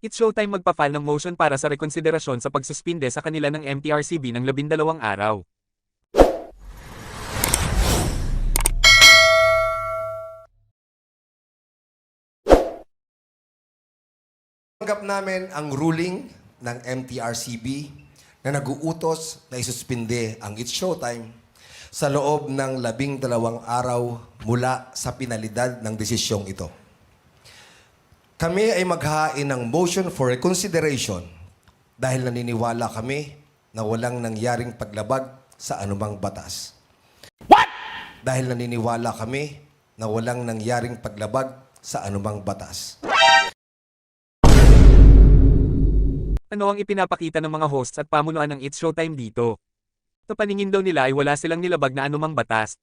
It's showtime magpa-file ng motion para sa rekonsiderasyon sa pagsuspinde sa kanila ng MTRCB ng labindalawang araw. Tanggap namin ang ruling ng MTRCB na naguutos na isuspinde ang It's Showtime sa loob ng labing dalawang araw mula sa pinalidad ng desisyong ito. Kami ay maghahain ng motion for reconsideration dahil naniniwala kami na walang nangyaring paglabag sa anumang batas. What? Dahil naniniwala kami na walang nangyaring paglabag sa anumang batas. Ano ang ipinapakita ng mga hosts at pamunuan ng It's Showtime dito? Sa paningin daw nila ay wala silang nilabag na anumang batas.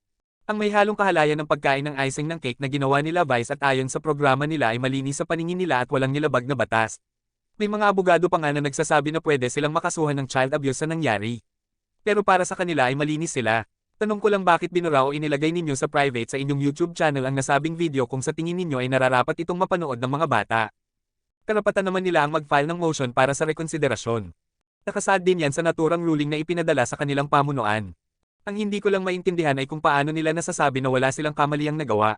Ang may halong kahalayan ng pagkain ng icing ng cake na ginawa nila Vice at ayon sa programa nila ay malinis sa paningin nila at walang nilabag na batas. May mga abogado pa nga na nagsasabi na pwede silang makasuhan ng child abuse sa nangyari. Pero para sa kanila ay malinis sila. Tanong ko lang bakit binura o inilagay ninyo sa private sa inyong YouTube channel ang nasabing video kung sa tingin ninyo ay nararapat itong mapanood ng mga bata. Karapatan naman nila ang mag-file ng motion para sa rekonsiderasyon. Nakasaad din yan sa naturang ruling na ipinadala sa kanilang pamunuan. Ang hindi ko lang maintindihan ay kung paano nila nasasabi na wala silang kamaliyang nagawa.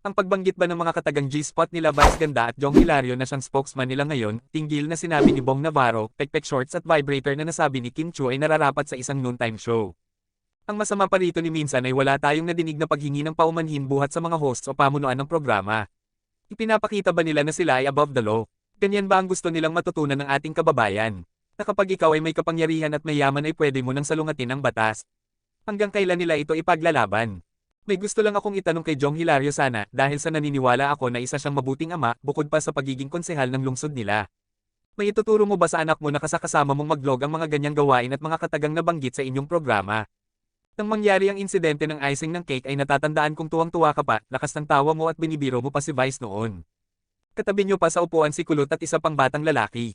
Ang pagbanggit ba ng mga katagang G-spot nila Vice Ganda at Jong Hilario na siyang spokesman nila ngayon, tinggil na sinabi ni Bong Navarro, pekpek shorts at vibrator na nasabi ni Kim Chu ay nararapat sa isang noontime show. Ang masama pa rito ni minsan ay wala tayong nadinig na paghingi ng paumanhin buhat sa mga hosts o pamunuan ng programa. Ipinapakita ba nila na sila ay above the law? Ganyan ba ang gusto nilang matutunan ng ating kababayan? Na kapag ikaw ay may kapangyarihan at may yaman ay pwede mo nang salungatin ang batas. Hanggang kailan nila ito ipaglalaban? May gusto lang akong itanong kay Jong Hilario sana dahil sa naniniwala ako na isa siyang mabuting ama bukod pa sa pagiging konsehal ng lungsod nila. May ituturo mo ba sa anak mo na kasakasama mong mag-vlog ang mga ganyang gawain at mga katagang nabanggit sa inyong programa? Nang mangyari ang insidente ng icing ng cake ay natatandaan kong tuwang-tuwa ka pa, lakas ng tawa mo at binibiro mo pa si Vice noon. Katabi niyo pa sa upuan si Kulot at isa pang batang lalaki.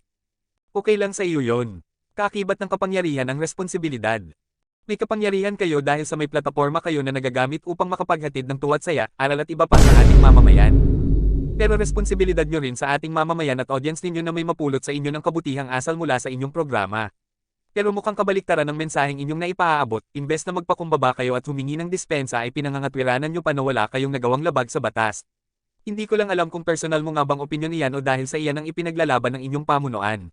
Okay lang sa iyo yon. Kakibat ng kapangyarihan ang responsibilidad. May kapangyarihan kayo dahil sa may plataforma kayo na nagagamit upang makapaghatid ng tuwat saya, aral at iba pa sa ating mamamayan. Pero responsibilidad nyo rin sa ating mamamayan at audience ninyo na may mapulot sa inyo ng kabutihang asal mula sa inyong programa. Pero mukhang kabaliktaran ng mensaheng inyong naipaaabot, imbes na magpakumbaba kayo at humingi ng dispensa ay pinangangatwiranan nyo pa na wala kayong nagawang labag sa batas. Hindi ko lang alam kung personal mo nga bang opinyon niyan o dahil sa iyan ang ipinaglalaban ng inyong pamunuan.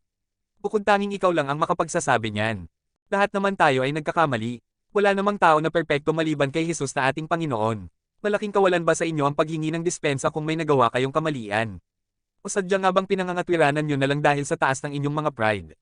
Bukod tanging ikaw lang ang makapagsasabi niyan. Lahat naman tayo ay nagkakamali. Wala namang tao na perpekto maliban kay Jesus na ating Panginoon. Malaking kawalan ba sa inyo ang paghingi ng dispensa kung may nagawa kayong kamalian? O sadya nga bang pinangangatwiranan nyo na lang dahil sa taas ng inyong mga pride?